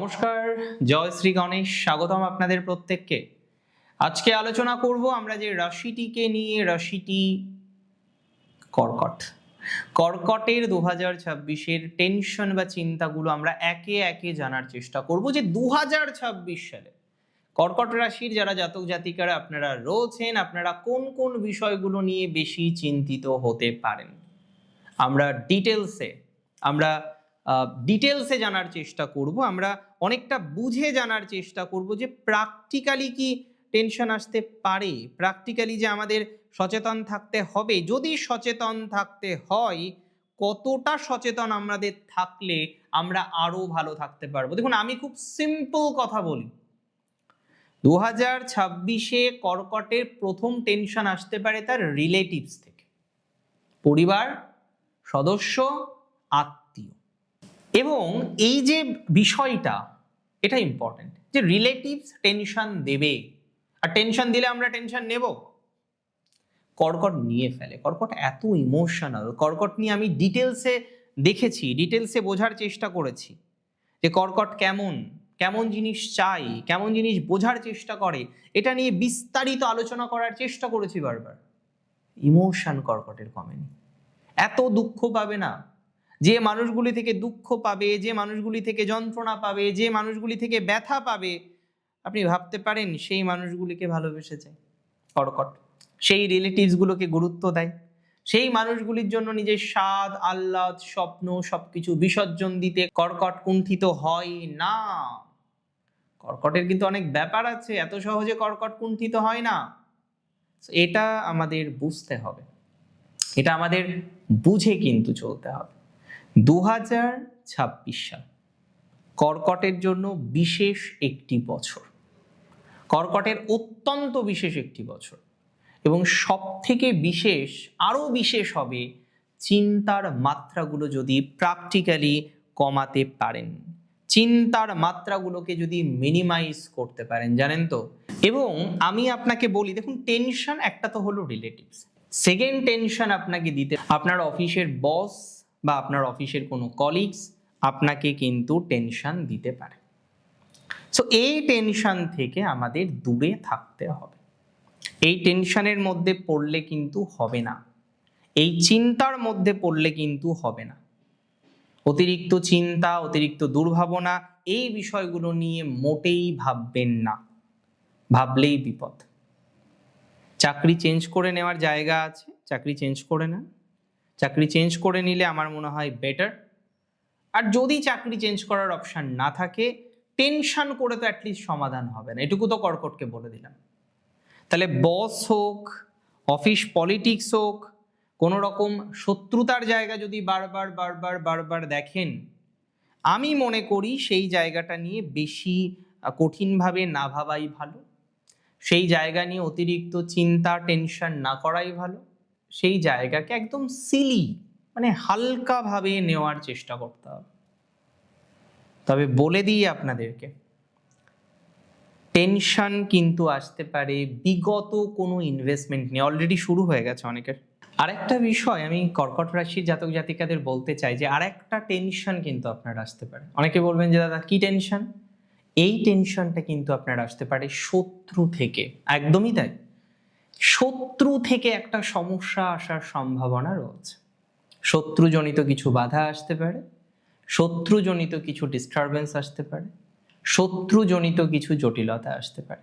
নমস্কার, জয় শ্রী গণেশ, স্বাগতম আপনাদের প্রত্যেককে। আজকে আলোচনা করব আমরা যে রাশিটিকে নিয়ে, রাশিটি কর্কট। কর্কটের দু হাজার ছাব্বিশের টেনশন বা চিন্তাগুলো আমরা একে একে জানার চেষ্টা করব যে দু হাজার ছাব্বিশ সালে কর্কট রাশির যারা জাতক জাতিকারা, আপনারা রয়েছেন, আপনারা কোন কোন বিষয়গুলো নিয়ে বেশি চিন্তিত হতে পারেন? আমরা ডিটেলসে আমরা ডিটেলসে জানার চেষ্টা করব। আমরা অনেকটা বুঝে জানার চেষ্টা করব যে প্র্যাকটিক্যালি কি টেনশন আসতে পারে। প্র্যাকটিক্যালি যে আমাদের সচেতন থাকতে হবে। যদি সচেতন থাকতে হয়, কতটা সচেতন আমাদের থাকলে আমরা আরও ভালো থাকতে পারব? দেখুন, আমি খুব সিম্পল কথা বলি। দু হাজার ছাব্বিশে কর্কটের প্রথম টেনশন আসতে পারে তার রিলেটিভস থেকে। পরিবার, সদস্য, আত্মীয় এবং এই যে বিষয়টা, এটা ইম্পর্টেন্ট যে রিলেটিভস টেনশন দেবে। আর টেনশন দিলে আমরা টেনশন নেব? কর্কট নিয়ে ফেলে। কর্কট এত ইমোশনাল কর্কট নিয়ে আমি ডিটেলসে দেখেছি ডিটেলসে বোঝার চেষ্টা করেছি। যে কর্কট কেমন? কেমন জিনিস চাই কেমন জিনিস বোঝার চেষ্টা করে? এটা নিয়ে বিস্তারিত আলোচনা করার চেষ্টা করেছি বারবার। ইমোশন কর্কটের কমেনি। এত দুঃখ পাবে না। যে মানুষগুলি থেকে দুঃখ পাবে, যে মানুষগুলি থেকে যন্ত্রণা পাবে, যে মানুষগুলি থেকে ব্যথা পাবে, আপনি ভাবতে পারেন সেই মানুষগুলিকে ভালোবেসেছে কর্কট। সেই রিলেটিভসগুলোকে গুরুত্ব দেয়। সেই মানুষগুলির জন্য নিজের স্বাদ, আহ্লাদ, স্বপ্ন সবকিছু বিসর্জন দিতে কর্কট কুণ্ঠিত হয় না। কর্কটের কিন্তু অনেক ব্যাপার আছে, এত সহজে কর্কট কুণ্ঠিত হয় না। এটা আমাদের বুঝতে হবে। এটা আমাদের বুঝে কিন্তু চলতে হবে। দু হাজার ছাব্বিশ সাল। কর্কটের জন্য বিশেষ একটি বছর। কর্কটের অত্যন্ত বিশেষ একটি বছর। এবং সব থেকে বিশেষ, আরও বিশেষ হবে চিন্তার মাত্রাগুলো যদি প্র্যাকটিক্যালি কমাতে পারেন। চিন্তার মাত্রাগুলোকে যদি মিনিমাইজ করতে পারেন, জানেন তো? এবং আমি আপনাকে বলি, দেখুন টেনশন একটা তো হলো রিলেটিভস সেকেন্ড টেনশন আপনাকে দিতে, আপনার অফিসের বস বা আপনার অফিসের কোনো কলিগস আপনাকে কিন্তু টেনশন দিতে পারে। সো এই টেনশন থেকে আমাদের দূরে থাকতে হবে। এই টেনশনের মধ্যে পড়লে কিন্তু হবে না। এই চিন্তার মধ্যে পড়লে কিন্তু হবে না। অতিরিক্ত চিন্তা, অতিরিক্ত দুর্ভাবনা, এই বিষয়গুলো নিয়ে মোটেই ভাববেন না। ভাবলেই বিপদ। চাকরি চেঞ্জ করে নেওয়ার জায়গা আছে, চাকরি চেঞ্জ করে নেন। চাকরি চেঞ্জ করে নিলে আমার মনে হয় বেটার আর যদি চাকরি চেঞ্জ করার অপশান না থাকে টেনশন করে তো অ্যাটলিস্ট সমাধান হবে না। এটুকু তো কর্কটকে বলে দিলাম। তাহলে বস হোক অফিস পলিটিক্স হোক, কোনো রকম শত্রুতার জায়গা যদি বারবার বারবার বারবার দেখেন, আমি মনে করি সেই জায়গাটা নিয়ে বেশি কঠিনভাবে না ভাবাই ভালো। সেই জায়গা নিয়ে অতিরিক্ত চিন্তা টেনশন না করাই ভালো। সেই জায়গাকে একদম সিলি মানে হালকাভাবে নেওয়ার চেষ্টা করতে হবে। তবে বলে দিই আপনাদেরকে টেনশন কিন্তু আসতে পারে বিগত কোনো ইনভেস্টমেন্ট নিয়ে। অলরেডি শুরু হয়ে গেছে অনেকের। আরেকটা বিষয় আমি কর্কট রাশির জাতক জাতিকাদের বলতে চাই যে, আরেকটা টেনশন কিন্তু আপনার আসতে পারে। অনেকে বলবেন যে, দাদা, কি টেনশন এই টেনশনটা কিন্তু আপনার আসতে পারে শত্রু থেকে। একদমই তাই। শত্রু থেকে একটা সমস্যা আসার সম্ভাবনা রয়েছে। শত্রুজনিত কিছু বাধা আসতে পারে, শত্রুজনিত কিছু ডিস্টারবেন্স আসতে পারে, শত্রুজনিত কিছু জটিলতা আসতে পারে।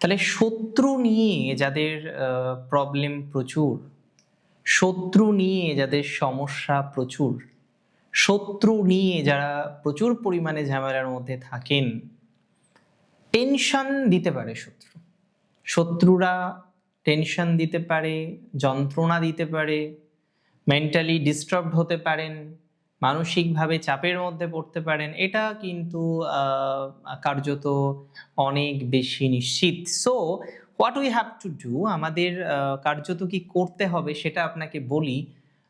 তাহলে শত্রু নিয়ে যাদের প্রবলেম প্রচুর, শত্রু নিয়ে যাদের সমস্যা প্রচুর, শত্রু নিয়ে যারা প্রচুর পরিমাণে ঝামেলার মধ্যে থাকেন টেনশন দিতে পারে শত্রু। শত্রুরা টেনশন দিতে পারে, যন্ত্রণা দিতে পারে মেন্টালি ডিস্টার্বড হতে পারেন, মানসিকভাবে চাপের মধ্যে পড়তে পারেন, এটা কিন্তু কার্যত অনেক বেশি নিশ্চিত। So what we have to do আমাদের কার্যত কি করতে হবে সেটা আপনাকে বলি,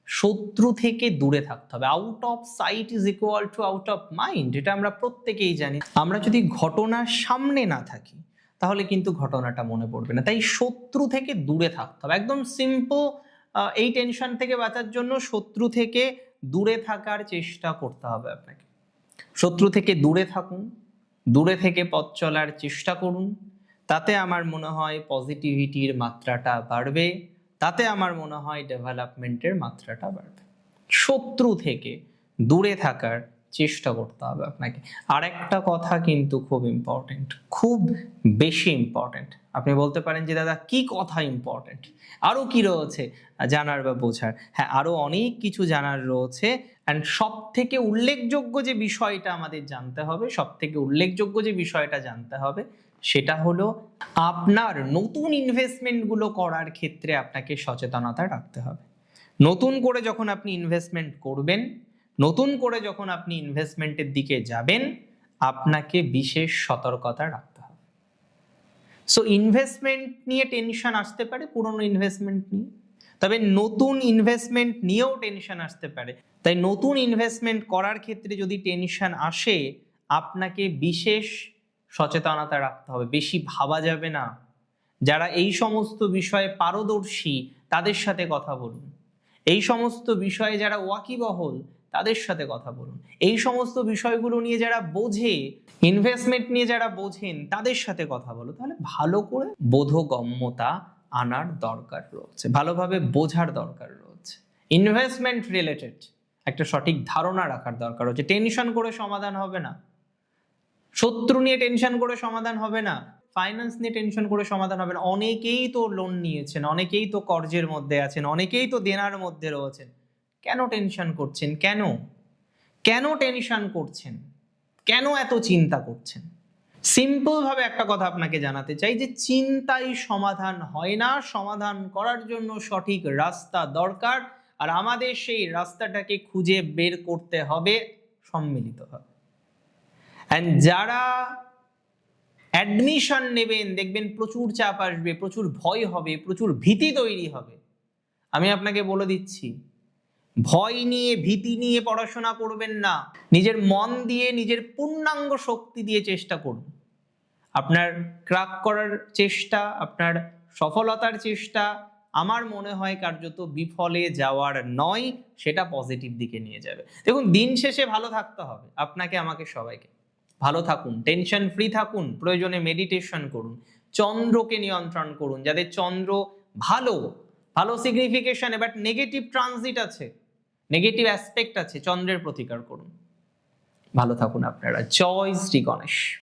শত্রু থেকে দূরে থাকতে হবে। Out of sight is equal to out of mind এটা আমরা প্রত্যেকেই জানি। আমরা যদি ঘটনার সামনে না থাকি তাহলে কিন্তু ঘটনাটা মনে পড়বে না। তাই শত্রু থেকে দূরে থাকতে হবে। একদম সিম্পল এই টেনশন থেকে বাঁচার জন্য শত্রু থেকে দূরে থাকার চেষ্টা করতে হবে আপনাকে। শত্রু থেকে দূরে থাকুন, দূরে থেকে পথ চলার চেষ্টা করুন। তাতে আমার মনে হয় পজিটিভিটির মাত্রাটা বাড়বে। তাতে আমার মনে হয় ডেভেলপমেন্টের মাত্রাটা বাড়বে। শত্রু থেকে দূরে থাকার চেষ্টা করতে হবে আপনাকে। আর একটা কথা কিন্তু খুব ইম্পর্টেন্ট খুব বেশি ইম্পর্টেন্ট আপনি বলতে পারেন যে, দাদা, কি কথা ইম্পর্টেন্ট আরও কি রয়েছে জানার বা বোঝার? হ্যাঁ আরও অনেক কিছু জানার রয়েছে। অ্যান্ড সব থেকে উল্লেখযোগ্য যে বিষয়টা আমাদের জানতে হবে সব থেকে উল্লেখযোগ্য যে বিষয়টা জানতে হবে, সেটা হলো আপনার নতুন ইনভেস্টমেন্টগুলো করার ক্ষেত্রে আপনাকে সচেতনতা রাখতে হবে। নতুন করে যখন আপনি ইনভেস্টমেন্ট করবেন নতুন করে যখন আপনি ইনভেস্টমেন্টের দিকে যাবেন, আপনাকে বিশেষ সতর্কতা রাখতে হবে। সো ইনভেস্টমেন্ট নিয়ে টেনশন আসতে পারে, পুরনো ইনভেস্টমেন্ট নিয়ে। তবে নতুন ইনভেস্টমেন্ট নিয়েও টেনশন আসতে পারে। তাই নতুন ইনভেস্টমেন্ট করার ক্ষেত্রে যদি টেনশন আসে, আপনাকে বিশেষ সচেতনতা রাখতে হবে। বেশি ভাবা যাবে না। যারা এই সমস্ত বিষয়ে পারদর্শী, তাদের সাথে কথা বলুন। এই সমস্ত বিষয়ে যারা ওয়াকিবহল তাদের সাথে কথা বলুন। এই সমস্ত বিষয়গুলো নিয়ে যারা বোঝে ইনভেস্টমেন্ট নিয়ে যারা বোঝেন, তাদের সাথে কথা বলো। তাহলে ভালো করে বোধগম্যতা আনার দরকার রয়েছে। ভালোভাবে বোঝার দরকার রয়েছে। ইনভেস্টমেন্ট রিলেটেড একটা সঠিক ধারণা রাখার দরকার হচ্ছে টেনশন করে সমাধান হবে না। শত্রু নিয়ে টেনশন করে সমাধান হবে না। ফাইন্যান্স নিয়ে টেনশন করে সমাধান হবে না। অনেকেই তো লোন নিয়েছেন, অনেকেই তো কর্জের মধ্যে আছেন, অনেকেই তো দেনার মধ্যে রয়েছেন। কেন টেনশন করছেন? কেন? কেন টেনশন করছেন? কেন এত চিন্তা করছেন? সিম্পল ভাবে একটা কথা আপনাকে জানাতে চাই যে, চিন্তাই সমাধান হয় না। সমাধান করার জন্য সঠিক রাস্তা দরকার আর আমাদের সেই রাস্তাটাকে খুঁজে বের করতে হবে সম্মিলিতভাবে অ্যান্ড যারা অ্যাডমিশন নেবেন, দেখবেন প্রচুর চাপ আসবে, প্রচুর ভয় হবে, প্রচুর ভীতি তৈরি হবে। আমি আপনাকে বলে দিচ্ছি ভয় নিয়ে, ভীতি নিয়ে পড়াশোনা করবেন না। নিজের মন দিয়ে, নিজের পূর্ণাঙ্গ শক্তি দিয়ে চেষ্টা করুন। আপনার ক্রাক করার চেষ্টা, আপনার সফলতার চেষ্টা আমার মনে হয় কার্যত বিফলে যাওয়ার নয়, সেটা পজিটিভ দিকে নিয়ে যাবে। দেখুন, দিন শেষে ভালো থাকতে হবে, আপনাকে, আমাকে, সবাইকে। ভালো থাকুন টেনশন ফ্রি থাকুন, প্রয়োজনে মেডিটেশন করুন, চন্দ্রকে নিয়ন্ত্রণ করুন যাদের চন্দ্র ভালো ভালো সিগনিফিকেশন বাট নেগেটিভ ট্রানজিট আছে। নেগেটিভ অ্যাসপেক্ট আছে চন্দ্রের প্রতিকার করুন। ভালো থাকুন আপনারা। জয় শ্রী গণেশ।